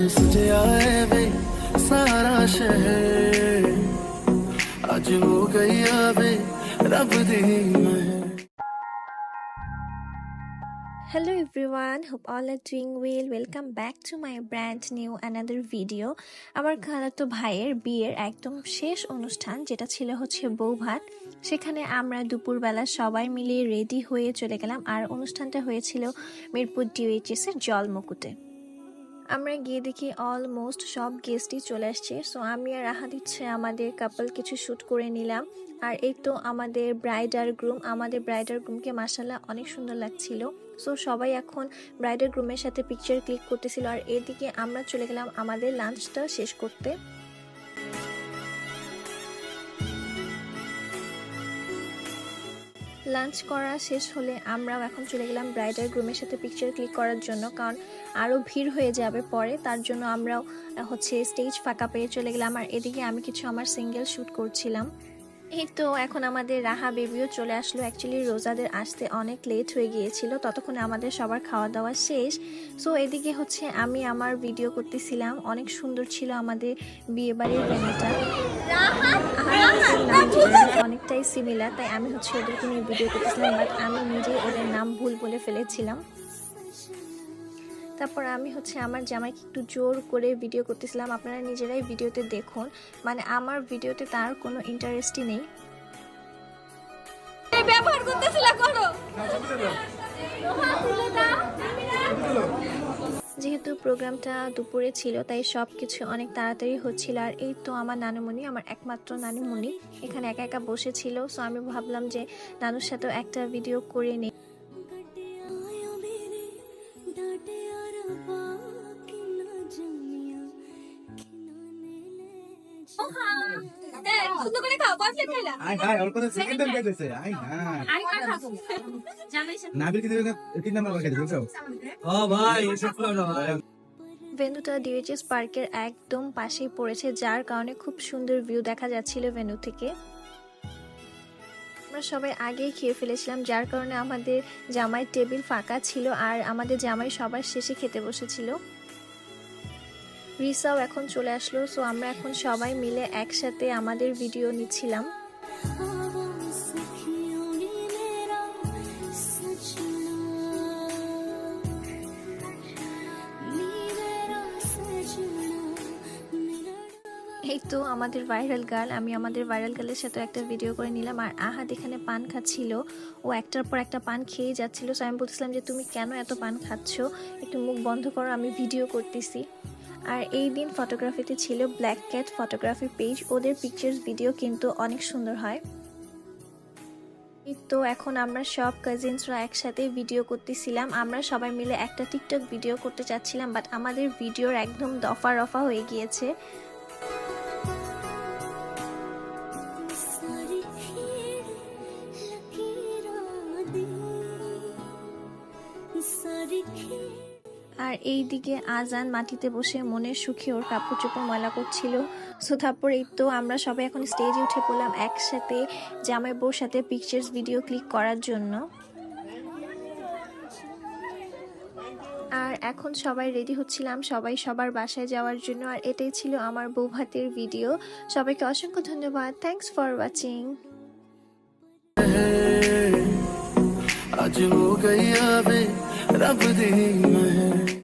सजे आए वे सारा शहर आज हो गई आवे रब दी महर Hello everyone, hope all are doing well. Welcome back to my brand new another video. আমার খালাতো ভাইয়ের বিয়ের একদম শেষ অনুষ্ঠান যেটা ছিল হচ্ছে বৌভাত সেখানে আমরা দুপুরবেলা সবাই মিলে রেডি হয়ে চলে গেলাম আর অনুষ্ঠানটা হয়েছিল মিরপুর ডিউএইচএস এর জলমুকুটে আমরা গিয়ে দেখি অলমোস্ট সব গেস্টই চলে আসছে। সো আমি আর রাহা দিচ্ছে আমাদের কাপল কিছু শ্যুট করে নিলাম। আর এই তো আমাদের ব্রাইডার গ্রুম আমাদের ব্রাইডার গ্রুমকে মাসাল্লাহ অনেক সুন্দর লাগছিল। সো সবাই এখন ব্রাইডার গ্রুমের সাথে পিকচার ক্লিক করতেছিল। আর এদিকে আমরা চলে গেলাম আমাদের লাঞ্চটা শেষ করতে। লাঞ্চ করা শেষ হলে আমরাও এখন চলে গেলাম ব্রাইডাল গ্রুমের সাথে পিকচার ক্লিক করার জন্য, কারণ আরও ভিড় হয়ে যাবে পরে, তার জন্য আমরাও হচ্ছে স্টেজ ফাঁকা পেয়ে চলে গেলাম। আর এদিকে আমি কিছু আমার সিঙ্গেল শ্যুট করছিলাম। এই তো এখন আমাদের রাহা বেবিও চলে আসলো। অ্যাকচুয়ালি রোজাদের আসতে অনেক লেট হয়ে গিয়েছিল। ততক্ষণে আমাদের সবার খাওয়া দাওয়া শেষ। সো এদিকে হচ্ছে আমি আমার ভিডিও করতেছিলাম। অনেক সুন্দর ছিল আমাদের বিয়ে বাড়ির ভেন্যুটা অনেকটাই সিমিলার তাই আমি হচ্ছে ওদেরকে নিয়ে ভিডিও করতেছিলাম বাট আমি নিজে ওদের নাম ভুল বলে ফেলেছিলাম। তারপর আমি হচ্ছে আমার জামাইকে একটু জোর করে ভিডিও করতেছিলাম। আপনারা নিজেরাই ভিডিওতে দেখুন। মানে আমার ভিডিওতে তার কোনো ইন্টারেস্টই নেই। ব্যবহার করতেছিলা করো। যেহেতু প্রোগ্রামটা দুপুরে ছিল তাই সব কিছু অনেক তাড়াতাড়ি হচ্ছিল। আর এই তো আমার নানুমণি আমার একমাত্র নানুমণি। এখানে একা একা বসেছিল। সো আমি ভাবলাম যে নানুর সাথেও একটা ভিডিও করে নিই। ভেন্যুটা ডিএইচএস পার্কের একদম পাশেই পড়েছে যার কারণে খুব সুন্দর ভিউ দেখা যাচ্ছিল ভেন্যু থেকে। আমরা সবাই আগেই খেয়ে ফেলেছিলাম, যার কারণে আমাদের জামাই টেবিল ফাঁকা ছিল আর আমাদের জামাই সবার শেষে খেতে বসেছিল। রিসাও এখন চলে আসলো সো আমরা এখন সবাই মিলে একসাথে আমাদের ভিডিও নিচ্ছিলাম। এই তো আমাদের ভাইরাল গার্ল আমি আমাদের ভাইরাল গার্লের সাথে একটা ভিডিও করে নিলাম। আর আহাদ এখানে পান খাচ্ছিল। ও একটার পর একটা পান খেয়ে যাচ্ছিল। সো আমি বলছিলাম যে, তুমি কেন এত পান খাচ্ছ? একটু মুখ বন্ধ করো, আমি ভিডিও করতেছি। আর এই দিন ফটোগ্রাফিতে ছিল ব্ল্যাক ক্যাট ফটোগ্রাফি পেজ ওদের পিকচার্স ভিডিও কিন্তু অনেক সুন্দর হয়। তো এখন আমরা সব কাজিনসরা একসাথে ভিডিও করতেছিলাম। আমরা সবাই মিলে একটা টিকটক ভিডিও করতে চাচ্ছিলাম বাট আমাদের ভিডিওর একদম দফা রফা হয়ে গিয়েছে। আর এই দিকে আজান মাটিতে বসে মনের সুখে ওর কাপড় চোপড় ময়লা করছিল সো তারপর এই তো আমরা সবাই এখন স্টেজে উঠে পড়লাম একসাথে জামাই বউর সাথে পিকচার্স ভিডিও ক্লিক করার জন্য আর এখন সবাই রেডি হচ্ছিলাম সবাই সবার বাসায় যাওয়ার জন্য আর এটাই ছিল আমার বউ ভাতের ভিডিও সবাইকে অসংখ্য ধন্যবাদ থ্যাংকস ফর ওয়াচিং आज हो गई आवे रब दी महर